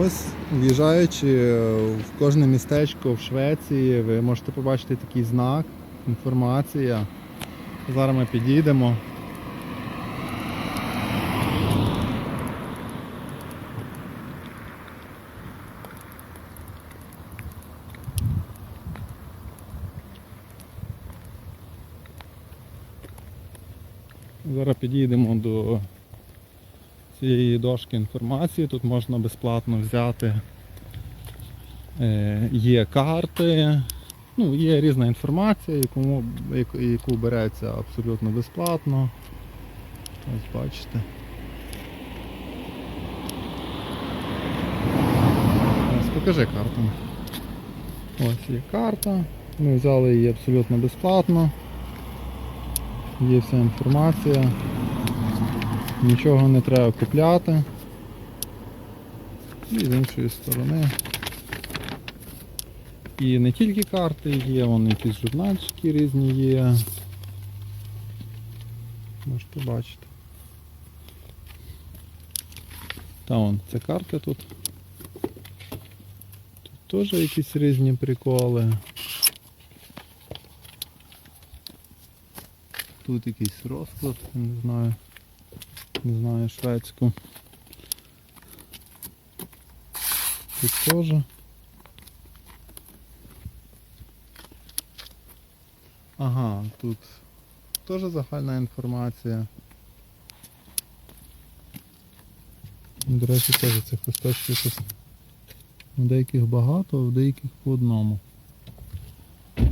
Ось, в'їжджаючи в кожне містечко в Швеції, ви можете побачити такий знак, інформація. Зараз ми підійдемо. Зараз підійдемо до цієї дошки інформації. Тут можна безплатно взяти. Е, Є карти, ну, є різна інформація, яку, яку- береться абсолютно безплатно. Ось бачите. Ось покажи карту. Ось є карта. Ми взяли її абсолютно безплатно. Є вся інформація. Нічого не треба купляти. І з іншої сторони. І не тільки карти є, вон якісь журнальчики різні є. Можете бачити. Та вон, це карти тут. Тут теж якісь різні приколи. Тут якийсь розклад, я не знаю. Не знаю шведську. Тут теж. Ага, тут теж загальна інформація. До речі, теж цих листочків тут у деяких багато, а в деяких по одному.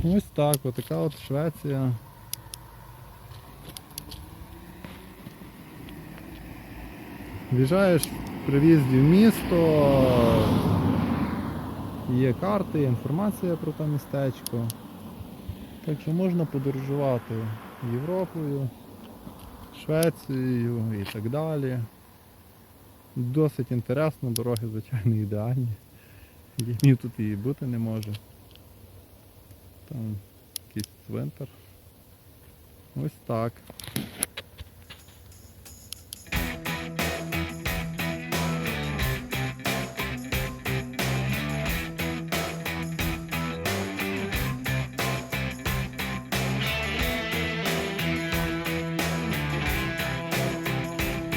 Ось так, отака от Швеція. В'їжджаєш при в'їзді в місто, є карти, є інформація про те містечко. Так що можна подорожувати Європою, Швецією і так далі. Досить інтересно, дороги, звичайно, ідеальні. Лінів тут і бути не може. Там якийсь цвинтар. Ось так.